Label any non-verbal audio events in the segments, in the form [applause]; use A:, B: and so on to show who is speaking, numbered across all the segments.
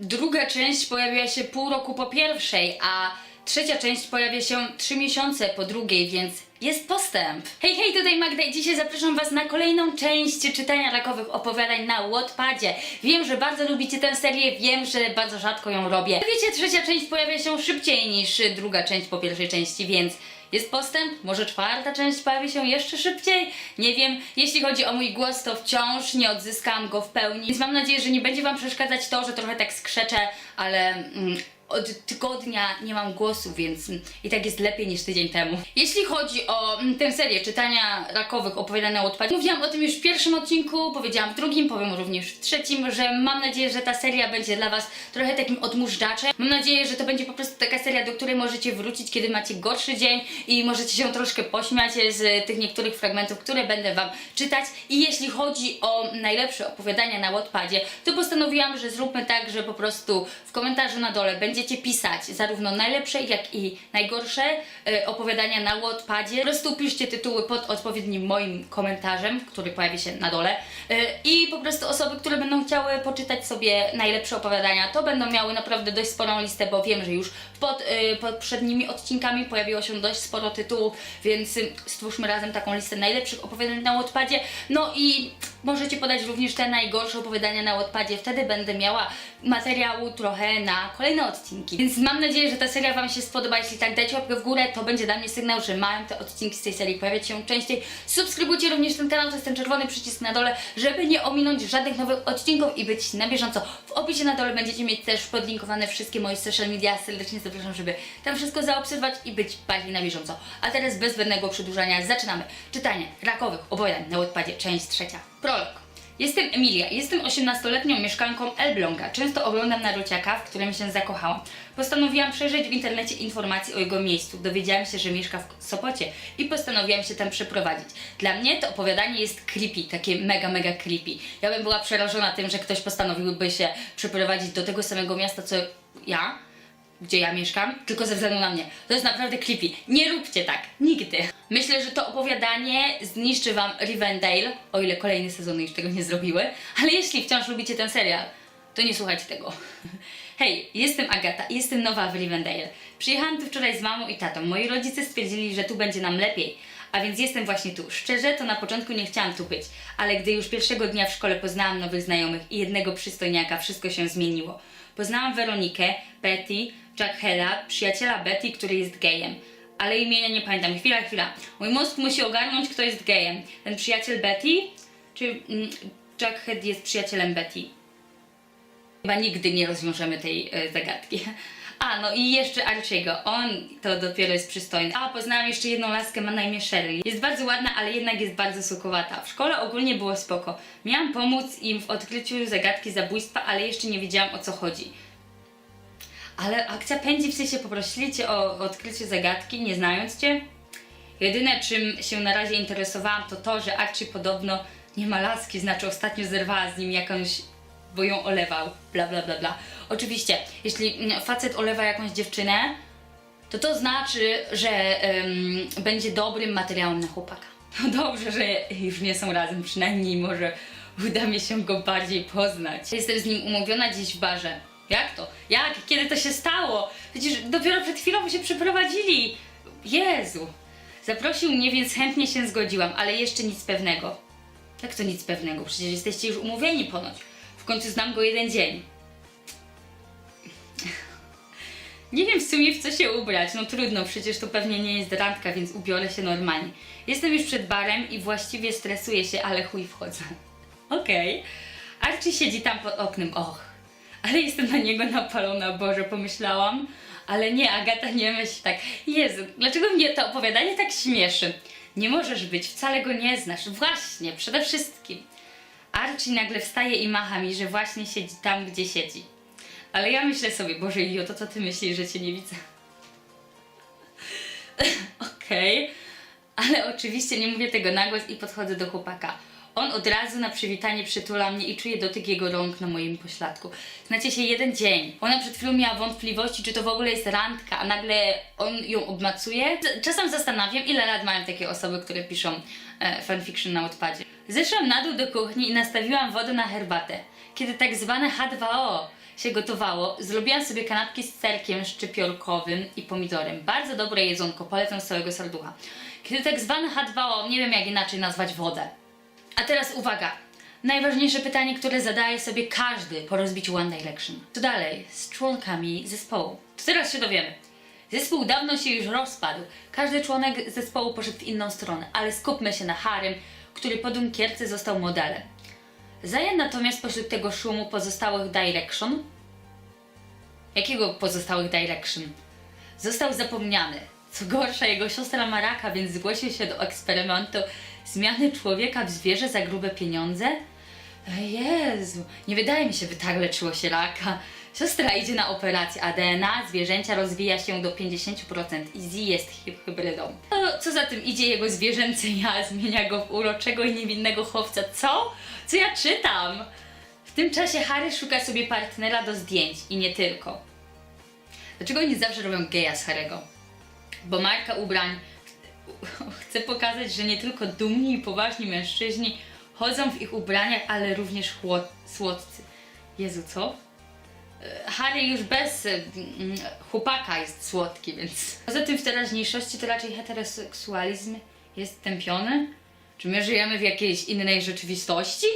A: druga część pojawiła się pół roku po pierwszej, a trzecia część pojawia się trzy miesiące po drugiej, więc jest postęp. Hej, hej, tutaj Magda i dzisiaj zapraszam Was na kolejną część czytania rakowych opowiadań na Wattpadzie. Wiem, że bardzo lubicie tę serię, wiem, że bardzo rzadko ją robię. Wiecie, trzecia część pojawia się szybciej niż druga część po pierwszej części, więc jest postęp, może czwarta część pojawi się jeszcze szybciej, nie wiem. Jeśli chodzi o mój głos, to wciąż nie odzyskałam go w pełni, więc mam nadzieję, że nie będzie Wam przeszkadzać to, że trochę tak skrzeczę, ale mm, od tygodnia nie mam głosu, więc i tak jest lepiej niż tydzień temu. Jeśli chodzi o mm, tę serię czytania rakowych opowiadań na Wattpadzie, mówiłam o tym już w pierwszym odcinku, powiedziałam w drugim, powiem również w trzecim, że mam nadzieję, że ta seria będzie dla Was trochę takim odmóżdżaczem. Mam nadzieję, że to będzie po prostu taka seria, do której możecie wrócić, kiedy macie gorszy dzień i możecie się troszkę pośmiać z tych niektórych fragmentów, które będę Wam czytać. I jeśli chodzi o najlepsze opowiadania na Wattpadzie, to postanowiłam, że zróbmy tak, że po prostu w komentarzu na dole będziecie pisać zarówno najlepsze, jak i najgorsze e, opowiadania na Wattpadzie. Po prostu piszcie tytuły pod odpowiednim moim komentarzem, który pojawi się na dole. E, I po prostu osoby, które będą chciały poczytać sobie najlepsze opowiadania, to będą miały naprawdę dość sporą listę, bo wiem, że już pod e, poprzednimi odcinkami pojawiło się dość sporo tytułów, więc y, stwórzmy razem taką listę najlepszych opowiadań na Wattpadzie. No i możecie podać również te najgorsze opowiadania na Wattpadzie, wtedy będę miała materiału trochę na kolejne odcinki. Więc mam nadzieję, że ta seria Wam się spodoba. Jeśli tak, dajcie łapkę w górę, to będzie dla mnie sygnał, że mają te odcinki z tej serii pojawiać się częściej. Subskrybujcie również ten kanał, to jest ten czerwony przycisk na dole, żeby nie ominąć żadnych nowych odcinków i być na bieżąco. W opisie na dole będziecie mieć też podlinkowane wszystkie moje social media. Serdecznie zapraszam, żeby tam wszystko zaobserwować i być bardziej na bieżąco. A teraz bez zbędnego przedłużania zaczynamy czytanie rakowych opowiadań na Wattpadzie, część trzecia. Prolog. Jestem Emilia, jestem 18-letnią mieszkanką Elbląga. Często oglądam Naruciaka, w którym się zakochałam. Postanowiłam przejrzeć w internecie informacje o jego miejscu. Dowiedziałam się, że mieszka w Sopocie i postanowiłam się tam przeprowadzić. Dla mnie to opowiadanie jest creepy, takie mega, mega creepy. Ja bym była przerażona tym, że ktoś postanowiłby się przeprowadzić do tego samego miasta, co ja, gdzie ja mieszkam, tylko ze względu na mnie. To jest naprawdę creepy. Nie róbcie tak. Nigdy. Myślę, że to opowiadanie zniszczy wam Rivendale, o ile kolejne sezony już tego nie zrobiły, ale jeśli wciąż lubicie ten serial, to nie słuchajcie tego. [laughs] Hej, jestem Agata jestem nowa w Rivendale. Przyjechałam tu wczoraj z mamą i tatą. Moi rodzice stwierdzili, że tu będzie nam lepiej, a więc jestem właśnie tu. Szczerze, to na początku nie chciałam tu być, ale gdy już pierwszego dnia w szkole poznałam nowych znajomych i jednego przystojniaka, wszystko się zmieniło. Poznałam Weronikę, Betty, Jackhella, przyjaciela Betty, który jest gejem. Ale imienia nie pamiętam. Chwila, chwila. Mój mózg musi ogarnąć, kto jest gejem. Ten przyjaciel Betty? Czy mm, Jackhead jest przyjacielem Betty? Chyba nigdy nie rozwiążemy tej e, zagadki. [laughs] A, no i jeszcze Archiego. On to dopiero jest przystojny. A, poznałam jeszcze jedną laskę, ma na imię Shirley. Jest bardzo ładna, ale jednak jest bardzo sukowata. W szkole ogólnie było spoko. Miałam pomóc im w odkryciu zagadki zabójstwa, ale jeszcze nie wiedziałam o co chodzi. Ale akcja pędzi, w sensie poprosili cię o odkrycie zagadki, nie znając cię? Jedyne, czym się na razie interesowałam, to to, że Archie podobno nie ma laski, znaczy ostatnio zerwała z nim jakąś, bo ją olewał, bla bla bla bla. Oczywiście, jeśli mm, facet olewa jakąś dziewczynę, to to znaczy, że będzie dobrym materiałem na chłopaka. No dobrze, że już nie są razem, przynajmniej może uda mi się go bardziej poznać. Jestem z nim umówiona dziś w barze. Jak to? Jak? Kiedy to się stało? Przecież dopiero przed chwilą się przeprowadzili. Jezu. Zaprosił mnie, więc chętnie się zgodziłam, ale jeszcze nic pewnego. Jak to nic pewnego? Przecież jesteście już umówieni ponoć. W końcu znam go jeden dzień. Nie wiem w sumie w co się ubrać. No trudno, przecież to pewnie nie jest randka, więc ubiorę się normalnie. Jestem już przed barem i właściwie stresuję się, ale chuj wchodzę. [laughs] Okej. Archie siedzi tam pod oknem. Och, ale jestem na niego napalona, Boże, pomyślałam. Ale nie, Agata, nie myśl tak. Jezu, dlaczego mnie to opowiadanie tak śmieszy? Nie możesz być, wcale go nie znasz. Właśnie, przede wszystkim. Archie nagle wstaje i macha mi, że właśnie siedzi tam, gdzie siedzi. Ale ja myślę sobie, Boże, Ilio, to co ty myślisz, że cię nie widzę? [laughs] Okej. Ale oczywiście nie mówię tego na głos i podchodzę do chłopaka. On od razu na przywitanie przytula mnie i czuję dotyk jego rąk na moim pośladku. Znacie się jeden dzień. Ona przed chwilą miała wątpliwości, czy to w ogóle jest randka, a nagle on ją obmacuje. Czasem zastanawiam, ile lat mają takie osoby, które piszą e, fanfiction na odpadzie. Zeszłam na dół do kuchni i nastawiłam wodę na herbatę. Kiedy tak zwane H2O się gotowało, zrobiłam sobie kanapki z serkiem szczypiorkowym i pomidorem. Bardzo dobre jedzonko, polecam z całego serducha. Kiedy tak zwany H2O, nie wiem jak inaczej nazwać wodę. A teraz uwaga. Najważniejsze pytanie, które zadaje sobie każdy po rozbiciu One Direction. Co dalej z członkami zespołu? To teraz się dowiemy. Zespół dawno się już rozpadł. Każdy członek zespołu poszedł w inną stronę, ale skupmy się na Harym, który po Dunkierce został modelem. Zajan natomiast pośród tego szumu pozostałych Direction. Jakiego pozostałych Direction? Został zapomniany. Co gorsza, jego siostra ma raka, więc zgłosił się do eksperymentu zmiany człowieka w zwierzę za grube pieniądze? Jezu, nie wydaje mi się, by tak leczyło się raka. Siostra idzie na operację, a DNA zwierzęcia rozwija się do 50% i Z jest hy- hybrydą. Co za tym idzie, jego zwierzęce ja [laughs] zmienia go w uroczego i niewinnego chłopca. Co? Co ja czytam? W tym czasie Harry szuka sobie partnera do zdjęć i nie tylko. Dlaczego oni zawsze robią geja z Harry'ego? Bo marka ubrań chce pokazać, że nie tylko dumni i poważni mężczyźni chodzą w ich ubraniach, ale również chłod- słodcy. Jezu, co? E, Harry już bez e, mm, chłopaka jest słodki, więc... Poza tym w teraźniejszości to raczej heteroseksualizm jest tępiony? Czy my żyjemy w jakiejś innej rzeczywistości?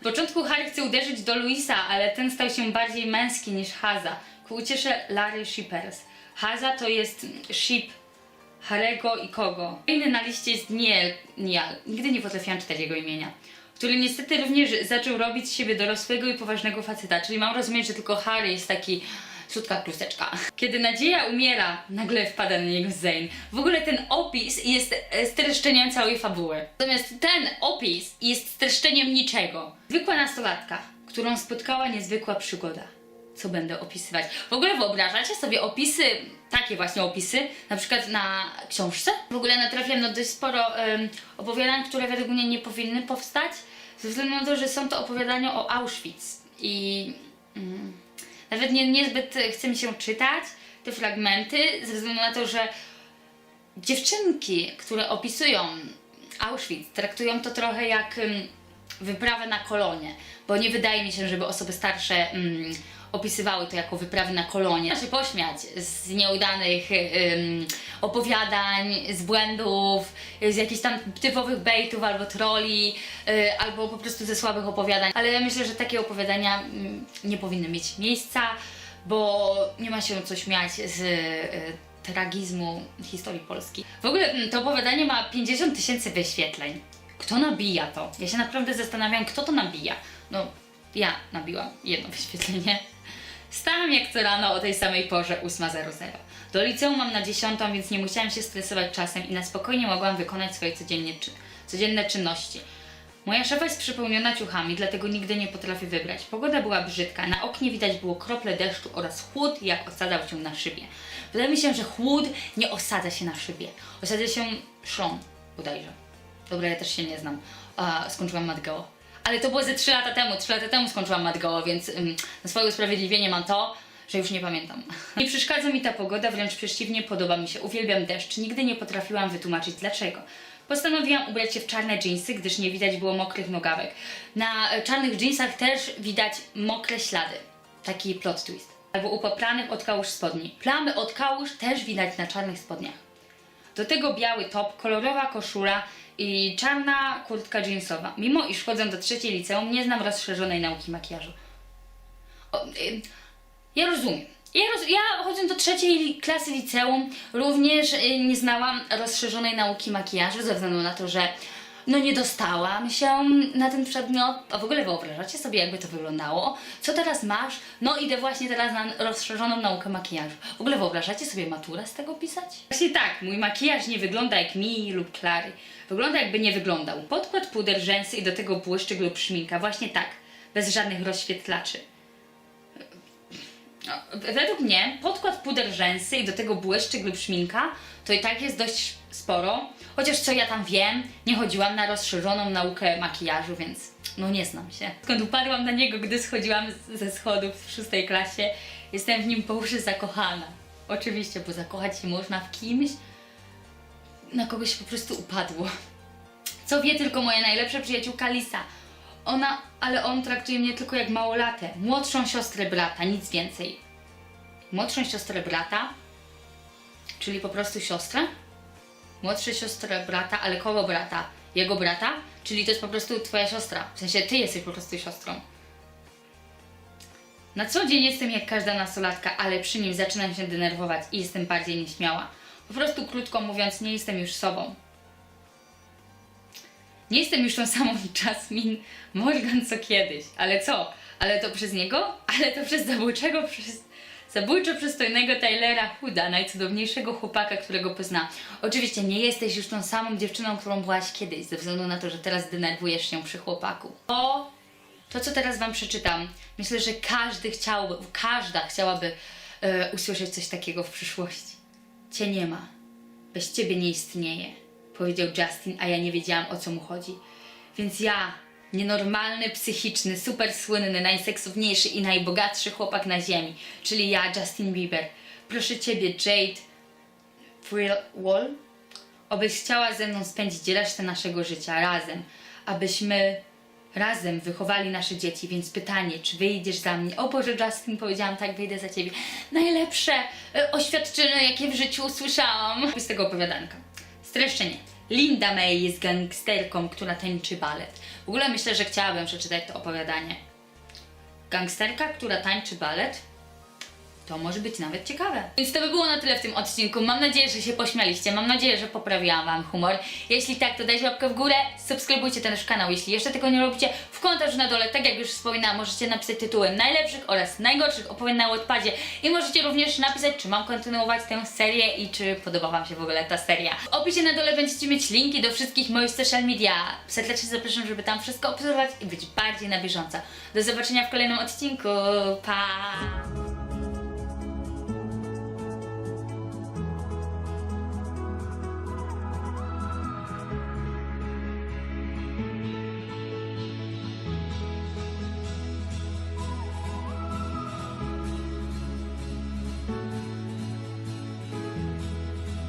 A: W początku Harry chce uderzyć do Luisa, ale ten stał się bardziej męski niż Haza. Ku uciesze Larry Shippers. Haza to jest ship Harego i kogo. Inny na liście jest Niel, Nial. Nigdy nie potrafiłam czytać jego imienia. Który niestety również zaczął robić z siebie dorosłego i poważnego faceta. Czyli mam rozumieć, że tylko Harry jest taki słodka kluseczka. Kiedy nadzieja umiera, nagle wpada na niego Zane. W ogóle ten opis jest e, streszczeniem całej fabuły. Natomiast ten opis jest streszczeniem niczego. Zwykła nastolatka, którą spotkała niezwykła przygoda co będę opisywać. W ogóle wyobrażacie sobie opisy, takie właśnie opisy, na przykład na książce? W ogóle natrafiam na dość sporo opowiadań, które według mnie nie powinny powstać, ze względu na to, że są to opowiadania o Auschwitz i mm, nawet nie, niezbyt chce mi się czytać te fragmenty, ze względu na to, że dziewczynki, które opisują Auschwitz, traktują to trochę jak wyprawę na kolonie, bo nie wydaje mi się, żeby osoby starsze ym, opisywały to jako wyprawy na kolonie. Można się pośmiać z nieudanych ym, opowiadań, z błędów, z jakichś tam typowych baitów albo troli, y, albo po prostu ze słabych opowiadań, ale ja myślę, że takie opowiadania nie powinny mieć miejsca, bo nie ma się co śmiać z y, tragizmu historii Polski. W ogóle to opowiadanie ma 50 tysięcy wyświetleń. Kto nabija to? Ja się naprawdę zastanawiam, kto to nabija. No, ja nabiłam jedno wyświetlenie. Stałam jak co rano o tej samej porze 8.00. Do liceum mam na 10, więc nie musiałam się stresować czasem i na spokojnie mogłam wykonać swoje codziennie, czy, codzienne czynności. Moja szafa jest przepełniona ciuchami, dlatego nigdy nie potrafię wybrać. Pogoda była brzydka, na oknie widać było krople deszczu oraz chłód, jak osadzał się na szybie. Wydaje mi się, że chłód nie osadza się na szybie. Osadza się szon, bodajże. Dobra, ja też się nie znam. A, skończyłam Madgeo. Ale to było ze 3 lata temu. 3 lata temu skończyłam Madgeo, więc ym, na swoje usprawiedliwienie mam to, że już nie pamiętam. [laughs] Nie przeszkadza mi ta pogoda, wręcz przeciwnie, podoba mi się. Uwielbiam deszcz. Nigdy nie potrafiłam wytłumaczyć dlaczego. Postanowiłam ubrać się w czarne dżinsy, gdyż nie widać było mokrych nogawek. Na e, czarnych dżinsach też widać mokre ślady. Taki plot twist. Albo u popranych od kałuż spodni. Plamy od kałuż też widać na czarnych spodniach. Do tego biały top, kolorowa koszula i czarna kurtka jeansowa. Mimo iż chodzę do trzeciej liceum, nie znam rozszerzonej nauki makijażu. O, y, ja rozumiem. Ja, roz, ja chodząc do trzeciej klasy liceum również y, nie znałam rozszerzonej nauki makijażu ze względu na to, że no nie dostałam się na ten przedmiot. A w ogóle wyobrażacie sobie, jakby to wyglądało? Co teraz masz? No idę właśnie teraz na rozszerzoną naukę makijażu. W ogóle wyobrażacie sobie maturę z tego pisać? Właśnie tak, mój makijaż nie wygląda jak mi lub Klary. Wygląda jakby nie wyglądał. Podkład, puder, rzęsy i do tego błyszczyk lub szminka. Właśnie tak, bez żadnych rozświetlaczy. No, Według mnie podkład puder rzęsy i do tego błyszczyk lub szminka to i tak jest dość sporo. Chociaż co ja tam wiem, nie chodziłam na rozszerzoną naukę makijażu, więc no nie znam się. Skąd upadłam na niego, gdy schodziłam ze schodów w szóstej klasie, jestem w nim po uszy zakochana. Oczywiście, bo zakochać się można w kimś, na kogo się po prostu upadło. Co wie tylko moja najlepsza przyjaciółka Lisa. ona, ale on traktuje mnie tylko jak małolatę, młodszą siostrę brata, nic więcej. Młodszą siostrę brata, czyli po prostu siostrę? Młodszą siostrę brata, ale kogo brata? Jego brata? Czyli to jest po prostu twoja siostra. W sensie ty jesteś po prostu siostrą. Na co dzień jestem jak każda nastolatka, ale przy nim zaczynam się denerwować i jestem bardziej nieśmiała. Po prostu krótko mówiąc, nie jestem już sobą. Nie jestem już tą samą [laughs] Jasmine Morgan co kiedyś. Ale co? Ale to przez niego? Ale to przez zabójczego, przez zabójczo przystojnego Tylera Hooda, najcudowniejszego chłopaka, którego poznałam. Oczywiście nie jesteś już tą samą dziewczyną, którą byłaś kiedyś, ze względu na to, że teraz denerwujesz się przy chłopaku. To, to co teraz wam przeczytam, myślę, że każdy chciałby, każda chciałaby e, usłyszeć coś takiego w przyszłości. Cię nie ma. Bez ciebie nie istnieje, powiedział Justin, a ja nie wiedziałam o co mu chodzi. Więc ja, nienormalny, psychiczny, super słynny, najseksowniejszy i najbogatszy chłopak na ziemi, czyli ja, Justin Bieber, proszę ciebie, Jade Frillwall, abyś chciała ze mną spędzić resztę naszego życia razem, abyśmy razem wychowali nasze dzieci, więc pytanie, czy wyjdziesz za mnie? O Boże, Justin, powiedziałam tak, wyjdę za ciebie. Najlepsze e, oświadczenie, jakie w życiu usłyszałam. Z tego opowiadanka. Streszczenie. Linda May jest gangsterką, która tańczy balet. W ogóle myślę, że chciałabym przeczytać to opowiadanie. Gangsterka, która tańczy balet? To może być nawet ciekawe. Więc to by było na tyle w tym odcinku. Mam nadzieję, że się pośmialiście. Mam nadzieję, że poprawiłam Wam humor. Jeśli tak, to dajcie łapkę w górę, subskrybujcie ten nasz kanał. Jeśli jeszcze tego nie robicie, w komentarzu na dole, tak jak już wspominałam, możecie napisać tytuły najlepszych oraz najgorszych opowiadań na Wattpadzie. I możecie również napisać, czy mam kontynuować tę serię i czy podoba Wam się w ogóle ta seria. W opisie na dole będziecie mieć linki do wszystkich moich social media. Serdecznie zapraszam, żeby tam wszystko obserwować i być bardziej na bieżąco. Do zobaczenia w kolejnym odcinku. Pa!